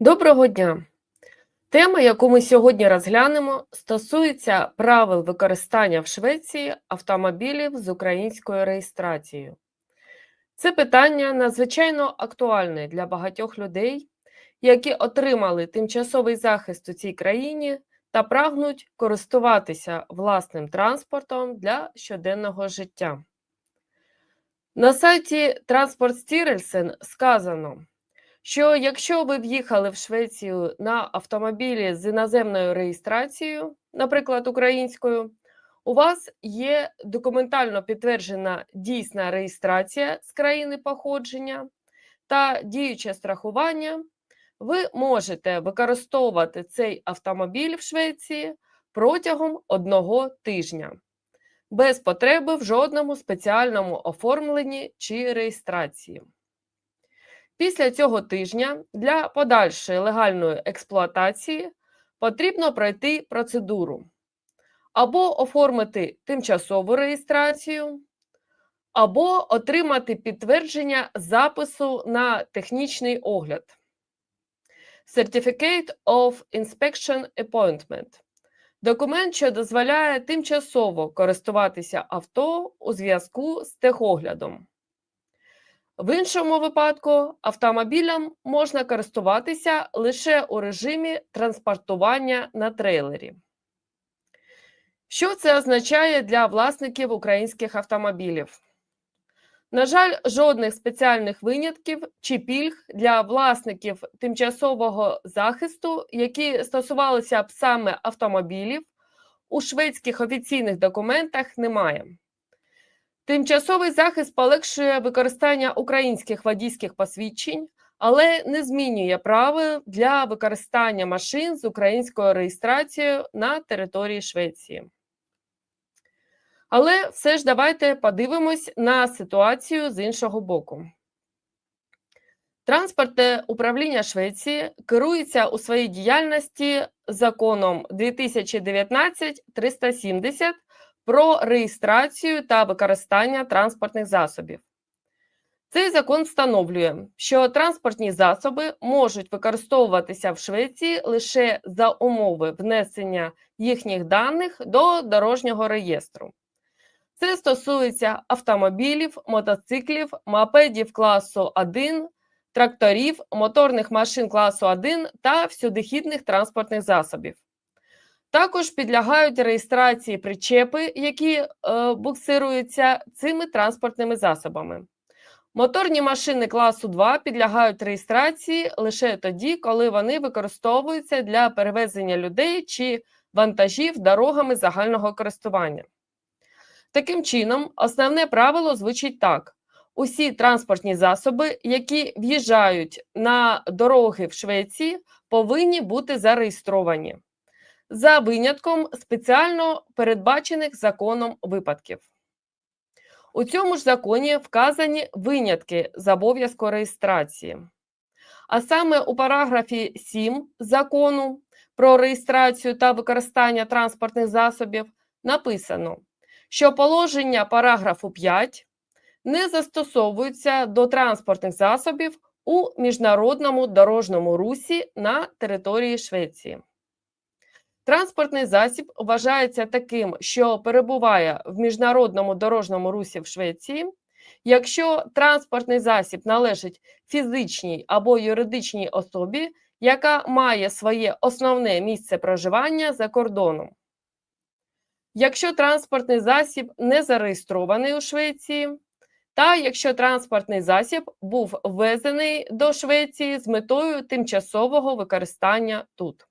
Доброго дня! Тема, яку ми сьогодні розглянемо, стосується правил використання в Швеції автомобілів з українською реєстрацією. Це питання надзвичайно актуальне для багатьох людей, які отримали тимчасовий захист у цій країні та прагнуть користуватися власним транспортом для щоденного життя. На сайті Транспорт Стірельсен сказано що якщо ви в'їхали в Швецію на автомобілі з іноземною реєстрацією, наприклад, українською, у вас є документально підтверджена дійсна реєстрація з країни походження та діюче страхування, ви можете використовувати цей автомобіль в Швеції протягом одного тижня. Без потреби в жодному спеціальному оформленні чи реєстрації. Після цього тижня для подальшої легальної експлуатації потрібно пройти процедуру або оформити тимчасову реєстрацію, або отримати підтвердження запису на технічний огляд. Certificate of Inspection Appointment документ, що дозволяє тимчасово користуватися авто у зв'язку з техоглядом. В іншому випадку автомобілем можна користуватися лише у режимі транспортування на трейлері. Що це означає для власників українських автомобілів? На жаль, жодних спеціальних винятків чи пільг для власників тимчасового захисту, які стосувалися б саме автомобілів, у шведських офіційних документах немає. Тимчасовий захист полегшує використання українських водійських посвідчень, але не змінює правил для використання машин з українською реєстрацією на території Швеції. Але все ж давайте подивимось на ситуацію з іншого боку. Транспортне управління Швеції керується у своїй діяльності законом 2019-370 про реєстрацію та використання транспортних засобів. Цей закон встановлює, що транспортні засоби можуть використовуватися в Швеції лише за умови внесення їхніх даних до дорожнього реєстру. Це стосується автомобілів, мотоциклів, мопедів класу 1, тракторів, моторних машин класу 1 та всюдихідних транспортних засобів. Також підлягають реєстрації причепи, які е, буксируються цими транспортними засобами. Моторні машини класу 2 підлягають реєстрації лише тоді, коли вони використовуються для перевезення людей чи вантажів дорогами загального користування. Таким чином, основне правило звучить так: усі транспортні засоби, які в'їжджають на дороги в Швеції, повинні бути зареєстровані за винятком спеціально передбачених законом випадків. У цьому ж законі вказані винятки з обов'язку реєстрації. А саме у параграфі 7 закону про реєстрацію та використання транспортних засобів написано, що положення параграфу 5 не застосовуються до транспортних засобів у міжнародному дорожньому русі на території Швеції. Транспортний засіб вважається таким, що перебуває в міжнародному дорожньому русі в Швеції, якщо транспортний засіб належить фізичній або юридичній особі, яка має своє основне місце проживання за кордоном. Якщо транспортний засіб не зареєстрований у Швеції, та якщо транспортний засіб був ввезений до Швеції з метою тимчасового використання тут.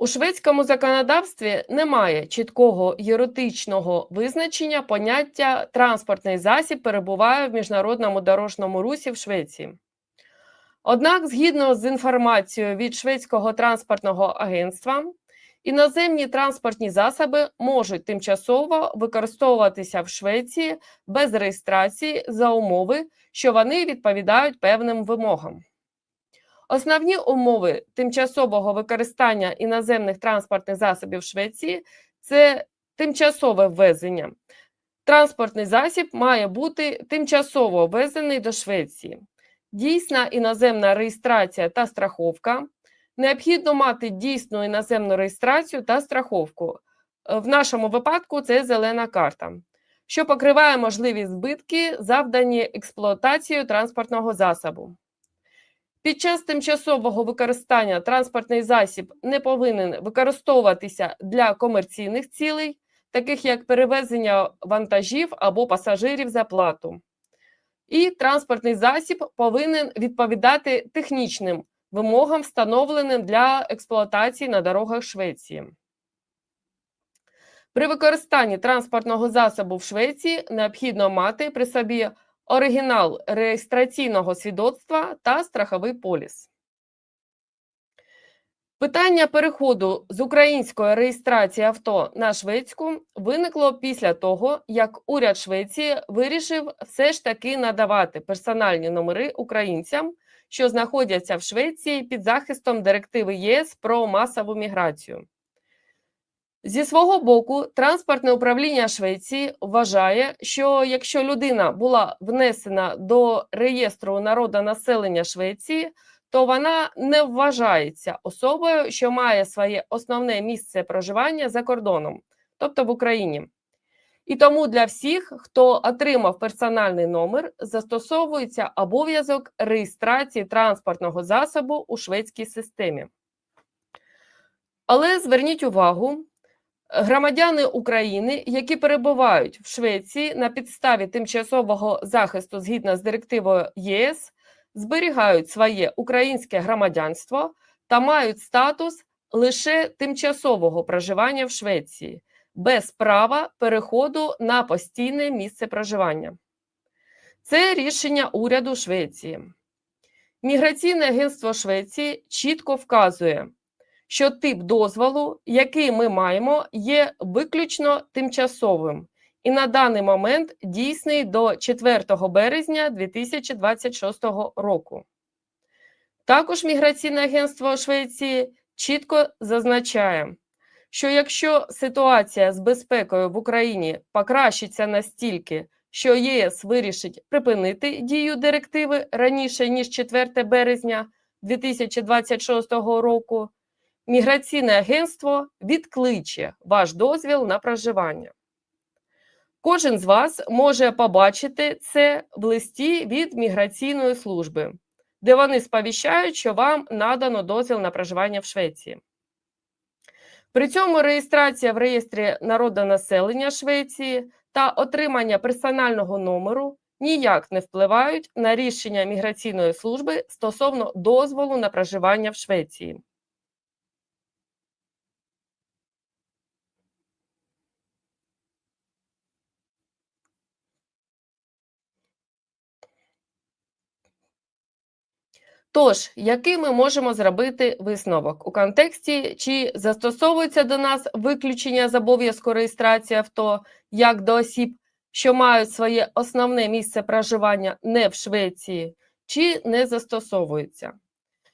У шведському законодавстві немає чіткого юридичного визначення поняття транспортний засіб перебуває в міжнародному дорожньому русі в Швеції. Однак, згідно з інформацією від Шведського транспортного агентства, іноземні транспортні засоби можуть тимчасово використовуватися в Швеції без реєстрації за умови, що вони відповідають певним вимогам. Основні умови тимчасового використання іноземних транспортних засобів Швеції це тимчасове ввезення. Транспортний засіб має бути тимчасово ввезений до Швеції. Дійсна іноземна реєстрація та страховка. Необхідно мати дійсну іноземну реєстрацію та страховку. В нашому випадку це зелена карта, що покриває можливі збитки, завдані експлуатацією транспортного засобу. Під час тимчасового використання транспортний засіб не повинен використовуватися для комерційних цілей, таких як перевезення вантажів або пасажирів за плату. І транспортний засіб повинен відповідати технічним вимогам, встановленим для експлуатації на дорогах Швеції. При використанні транспортного засобу в Швеції необхідно мати при собі оригінал реєстраційного свідоцтва та страховий поліс. Питання переходу з української реєстрації авто на шведську виникло після того, як уряд Швеції вирішив все ж таки надавати персональні номери українцям, що знаходяться в Швеції під захистом директиви ЄС про масову міграцію. Зі свого боку, транспортне управління Швеції вважає, що якщо людина була внесена до реєстру народонаселення Швеції, то вона не вважається особою, що має своє основне місце проживання за кордоном, тобто в Україні. І тому для всіх, хто отримав персональний номер, застосовується обов'язок реєстрації транспортного засобу у шведській системі. Але зверніть увагу, громадяни України, які перебувають в Швеції на підставі тимчасового захисту згідно з директивою ЄС, зберігають своє українське громадянство та мають статус лише тимчасового проживання в Швеції без права переходу на постійне місце проживання. Це рішення уряду Швеції. Міграційне агентство Швеції чітко вказує, що тип дозволу, який ми маємо, є виключно тимчасовим і на даний момент дійсний до 4 березня 2026 року. Також Міграційне агентство Швеції чітко зазначає, що якщо ситуація з безпекою в Україні покращиться настільки, що ЄС вирішить припинити дію директиви раніше ніж 4 березня 2026 року, Міграційне агентство відкличе ваш дозвіл на проживання. Кожен з вас може побачити це в листі від міграційної служби, де вони сповіщають, що вам надано дозвіл на проживання в Швеції. При цьому реєстрація в реєстрі народонаселення Швеції та отримання персонального номеру ніяк не впливають на рішення міграційної служби стосовно дозволу на проживання в Швеції. Тож, який ми можемо зробити висновок у контексті, чи застосовується до нас виключення з обов'язку реєстрації авто як до осіб, що мають своє основне місце проживання не в Швеції, чи не застосовується?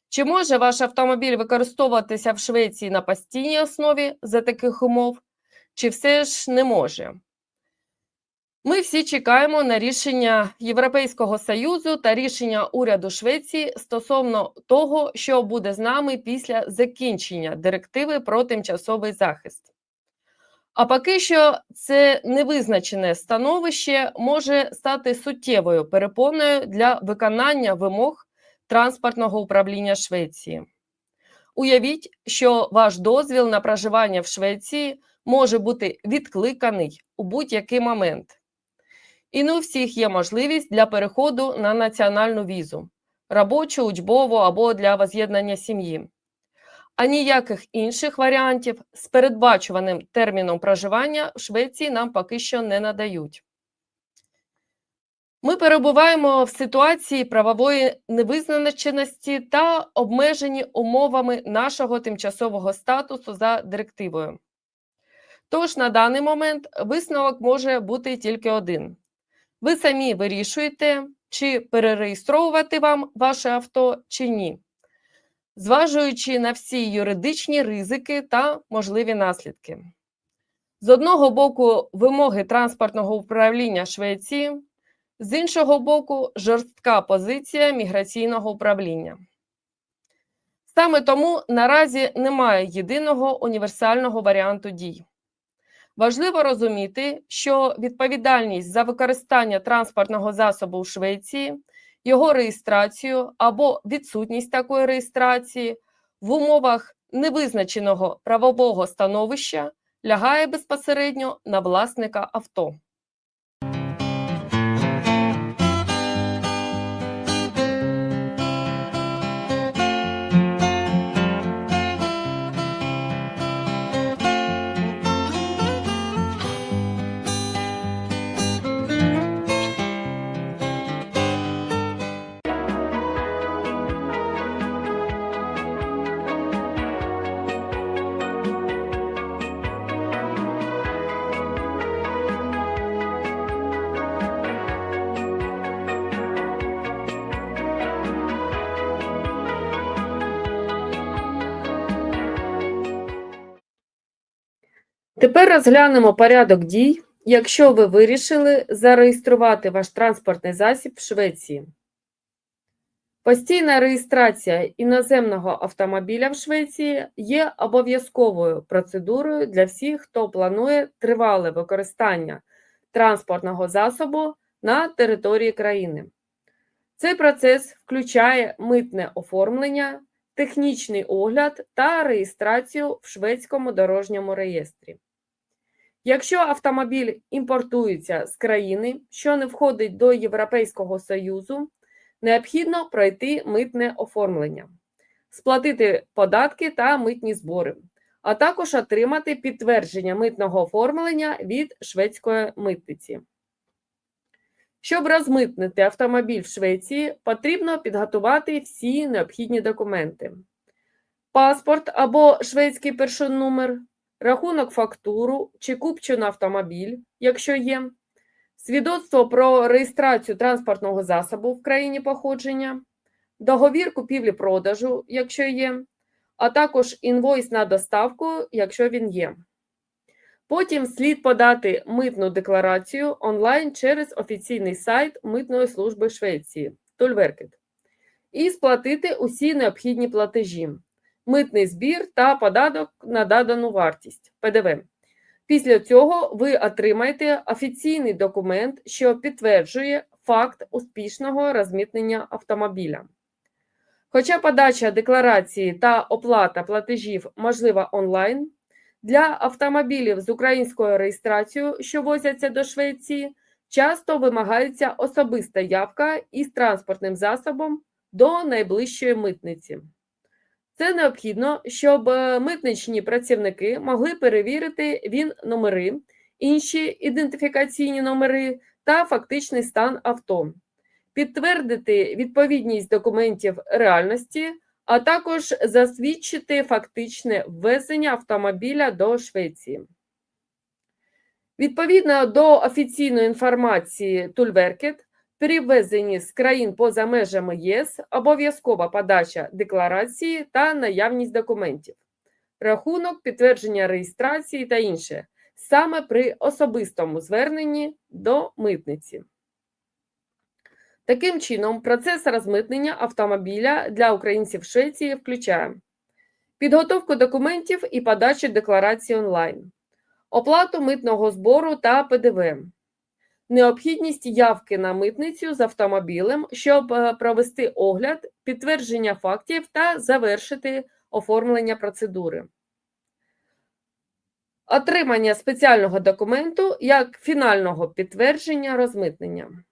Чи може ваш автомобіль використовуватися в Швеції на постійній основі за таких умов, чи все ж не може? Ми всі чекаємо на рішення Європейського союзу та рішення уряду Швеції стосовно того, що буде з нами після закінчення директиви про тимчасовий захист. А поки що це невизначене становище може стати суттєвою перепоною для виконання вимог транспортного управління Швеції. Уявіть, що ваш дозвіл на проживання в Швеції може бути відкликаний у будь-який момент. І не у всіх є можливість для переходу на національну візу, робочу, учбову або для воз'єднання сім'ї. А ніяких інших варіантів з передбачуваним терміном проживання в Швеції нам поки що не надають. Ми перебуваємо в ситуації правової невизначеності та обмежені умовами нашого тимчасового статусу за директивою. Тож на даний момент висновок може бути тільки один. Ви самі вирішуєте, чи перереєстровувати вам ваше авто, чи ні. зважуючи на всі юридичні ризики та можливі наслідки. З одного боку, вимоги транспортного управління Швеції, з іншого боку, жорстка позиція міграційного управління. Саме тому наразі немає єдиного універсального варіанту дій. Важливо розуміти, що відповідальність за використання транспортного засобу у Швеції, його реєстрацію або відсутність такої реєстрації в умовах невизначеного правового становища лягає безпосередньо на власника авто. Тепер розглянемо порядок дій, якщо ви вирішили зареєструвати ваш транспортний засіб в Швеції. Постійна реєстрація іноземного автомобіля в Швеції є обов'язковою процедурою для всіх, хто планує тривале використання транспортного засобу на території країни. Цей процес включає митне оформлення, технічний огляд та реєстрацію в шведському дорожньому реєстрі. Якщо автомобіль імпортується з країни, що не входить до Європейського Союзу, необхідно пройти митне оформлення, сплатити податки та митні збори, а також отримати підтвердження митного оформлення від шведської митниці. Щоб розмитнити автомобіль в Швеції, потрібно підготувати всі необхідні документи: паспорт або шведський першонумер, рахунок фактуру чи купчений автомобіль, якщо є, свідоцтво про реєстрацію транспортного засобу в країні походження, договір купівлі-продажу, якщо є, а також інвойс на доставку, якщо він є. Потім слід подати митну декларацію онлайн через офіційний сайт Митної служби Швеції Тульверкет і сплатити усі необхідні платежі, митний збір та податок на додану вартість ПДВ. Після цього ви отримаєте офіційний документ, що підтверджує факт успішного розмитнення автомобіля. Хоча подача декларації та оплата платежів можлива онлайн, для автомобілів з українською реєстрацією, що возяться до Швеції, часто вимагається особиста явка із транспортним засобом до найближчої митниці. Це необхідно, щоб е, митничні працівники могли перевірити він номери, інші ідентифікаційні номери та фактичний стан авто, підтвердити відповідність документів реальності, а також засвідчити фактичне ввезення автомобіля до Швеції. Відповідно до офіційної інформації Тульверкет, при з країн поза межами ЄС обов'язкова подача декларації та наявність документів, рахунок, підтвердження реєстрації та інше, саме при особистому зверненні до митниці. Таким чином, процес розмитнення автомобіля для українців в Швеції включає підготовку документів і подачу декларації онлайн, оплату митного збору та ПДВ, необхідність явки на митницю з автомобілем, щоб е, провести огляд, підтвердження фактів та завершити оформлення процедури. Отримання спеціального документу як фінального підтвердження розмитнення.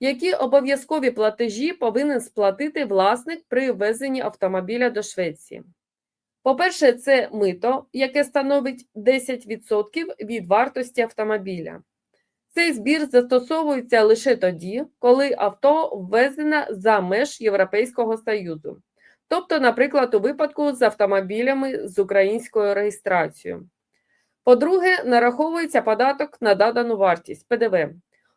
Які обов'язкові платежі повинен сплатити власник при ввезенні автомобіля до Швеції? По-перше, це мито, яке становить 10% від вартості автомобіля. Цей збір застосовується лише тоді, коли авто ввезено за меж Європейського Союзу, тобто, наприклад, у випадку з автомобілями з українською реєстрацією. По-друге, нараховується податок на додану вартість ПДВ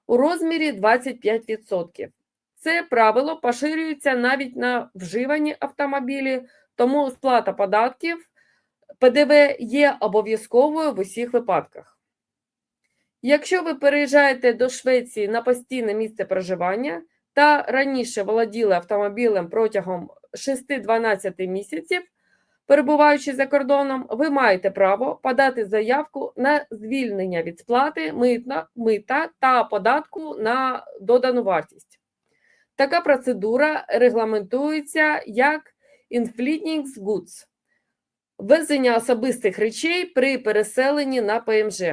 у розмірі 25%. Це правило поширюється навіть на вживані автомобілі, тому сплата податків ПДВ є обов'язковою в усіх випадках. Якщо ви переїжджаєте до Швеції на постійне місце проживання та раніше володіли автомобілем протягом 6-12 місяців, перебуваючи за кордоном, ви маєте право подати заявку на звільнення від сплати митна, мита та податку на додану вартість. Така процедура регламентується як Infleeting Goods – ввезення особистих речей при переселенні на ПМЖ.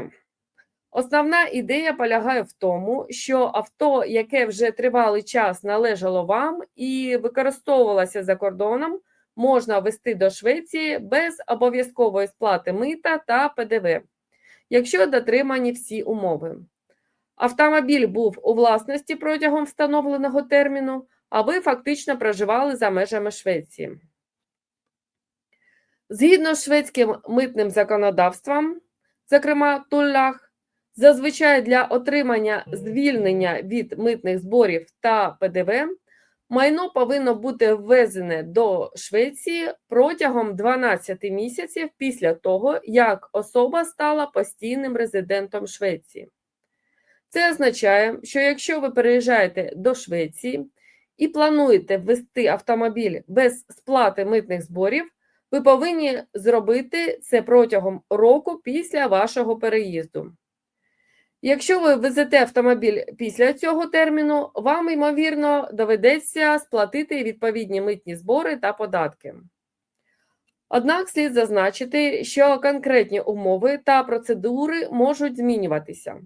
Основна ідея полягає в тому, що авто, яке вже тривалий час належало вам і використовувалося за кордоном, можна ввести до Швеції без обов'язкової сплати мита та ПДВ, якщо дотримані всі умови. Автомобіль був у власності протягом встановленого терміну, а ви фактично проживали за межами Швеції. Згідно з шведським митним законодавством, зокрема Туллах, зазвичай для отримання звільнення від митних зборів та ПДВ майно повинно бути ввезене до Швеції протягом 12 місяців після того, як особа стала постійним резидентом Швеції. Це означає, що якщо ви переїжджаєте до Швеції і плануєте ввести автомобіль без сплати митних зборів, ви повинні зробити це протягом року після вашого переїзду. Якщо ви везете автомобіль після цього терміну, вам, ймовірно, доведеться сплатити відповідні митні збори та податки. Однак слід зазначити, що конкретні умови та процедури можуть змінюватися.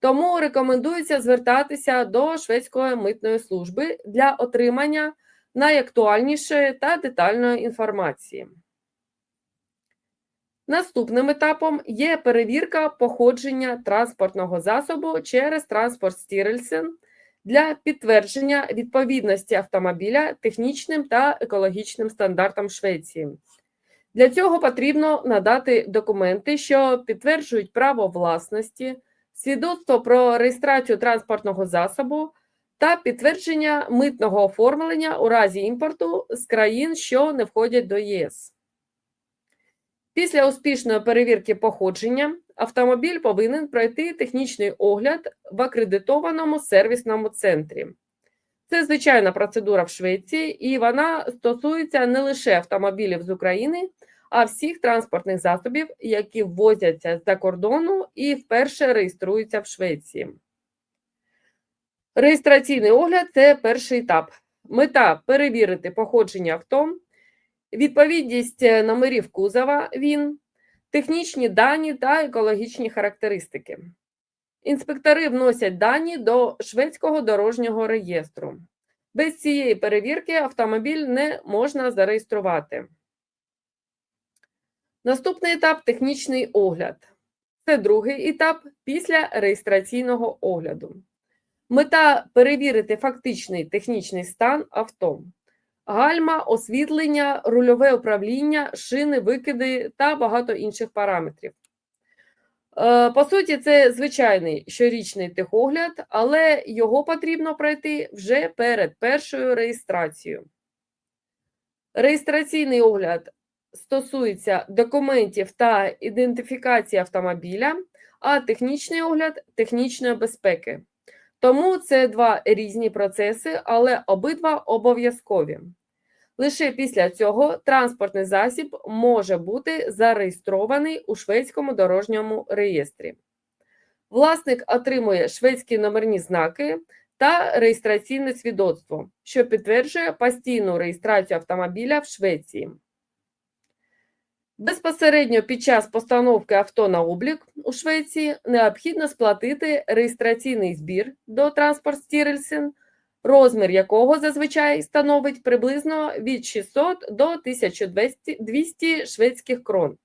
Тому рекомендується звертатися до Шведської митної служби для отримання найактуальнішої та детальної інформації. Наступним етапом є перевірка походження транспортного засобу через транспорт Стірельсен для підтвердження відповідності автомобіля технічним та екологічним стандартам Швеції. Для цього потрібно надати документи, що підтверджують право власності, свідоцтво про реєстрацію транспортного засобу та підтвердження митного оформлення у разі імпорту з країн, що не входять до ЄС. Після успішної перевірки походження автомобіль повинен пройти технічний огляд в акредитованому сервісному центрі. Це звичайна процедура в Швеції, і вона стосується не лише автомобілів з України, а всіх транспортних засобів, які ввозяться з-за кордону і вперше реєструються в Швеції. Реєстраційний огляд це перший етап. Мета перевірити походження авто відповідність е, номерів кузова він, технічні дані та екологічні характеристики. Інспектори вносять дані до шведського дорожнього реєстру. Без цієї перевірки автомобіль не можна зареєструвати. Наступний етап технічний огляд. Це другий етап після реєстраційного огляду. Мета перевірити фактичний технічний стан авто гальма, освітлення, рульове управління, шини, викиди та багато інших параметрів. Е, по суті, це звичайний щорічний техогляд, але його потрібно пройти вже перед першою реєстрацією. Реєстраційний огляд стосується документів та ідентифікації автомобіля, а технічний огляд технічної безпеки. Тому це два різні процеси, але обидва обов'язкові. Лише після цього транспортний засіб може бути зареєстрований у шведському дорожньому реєстрі. Власник отримує шведські номерні знаки та реєстраційне свідоцтво, що підтверджує постійну реєстрацію автомобіля в Швеції. Безпосередньо під час постановки авто на облік у Швеції необхідно сплатити реєстраційний збір до транспорт Стірельсен – розмір якого зазвичай становить приблизно від 600 до 1200 шведських крон.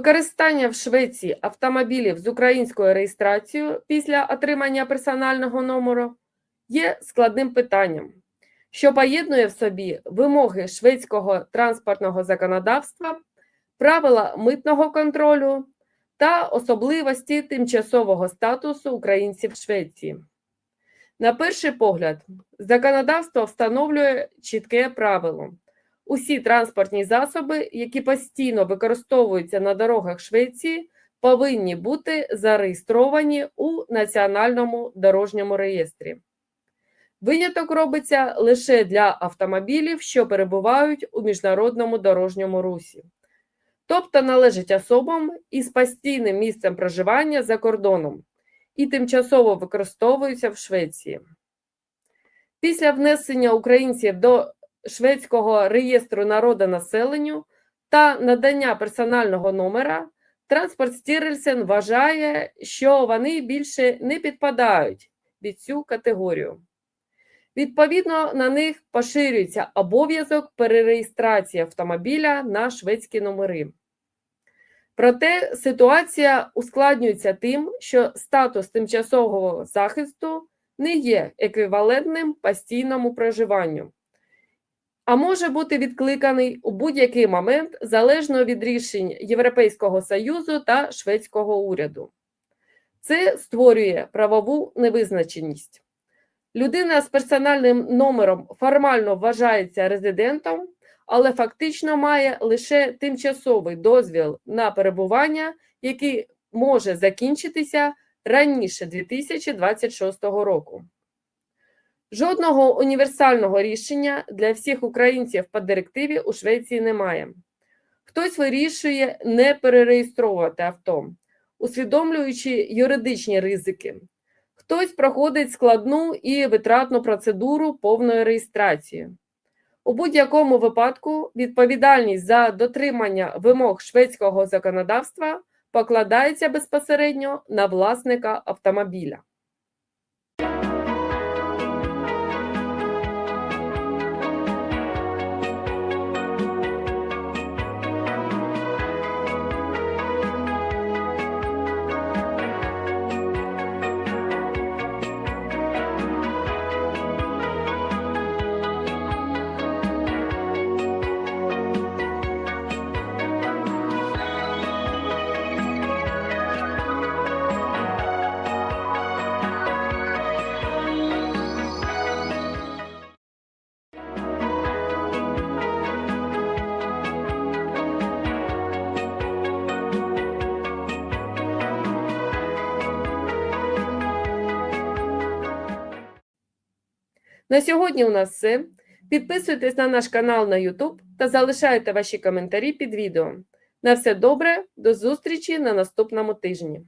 Використання в Швеції автомобілів з українською реєстрацією після отримання персонального номеру є складним питанням, що поєднує в собі вимоги шведського транспортного законодавства, правила митного контролю та особливості тимчасового статусу українців в Швеції. На перший погляд, законодавство встановлює чітке правило. Усі транспортні засоби, які постійно використовуються на дорогах Швеції, повинні бути зареєстровані у Національному дорожньому реєстрі. Виняток робиться лише для автомобілів, що перебувають у міжнародному дорожньому русі, тобто належать особам із постійним місцем проживання за кордоном і тимчасово використовуються в Швеції. Після внесення українців до шведського реєстру народонаселенню та надання персонального номера, транспорт Стірельсен вважає, що вони більше не підпадають під цю категорію. Відповідно, на них поширюється обов'язок перереєстрації автомобіля на шведські номери. Проте ситуація ускладнюється тим, що статус тимчасового захисту не є еквівалентним постійному проживанню, а може бути відкликаний у будь-який момент залежно від рішень Європейського Союзу та шведського уряду. Це створює правову невизначеність. Людина з персональним номером формально вважається резидентом, але фактично має лише тимчасовий дозвіл на перебування, який може закінчитися раніше 2026 року. Жодного універсального рішення для всіх українців по директиві у Швеції немає. Хтось вирішує не перереєстровувати авто, усвідомлюючи юридичні ризики. Хтось проходить складну і витратну процедуру повної реєстрації. У будь-якому випадку відповідальність за дотримання вимог шведського законодавства покладається безпосередньо на власника автомобіля. На сьогодні у нас все. Підписуйтесь на наш канал на YouTube та залишайте ваші коментарі під відео. На все добре, до зустрічі на наступному тижні.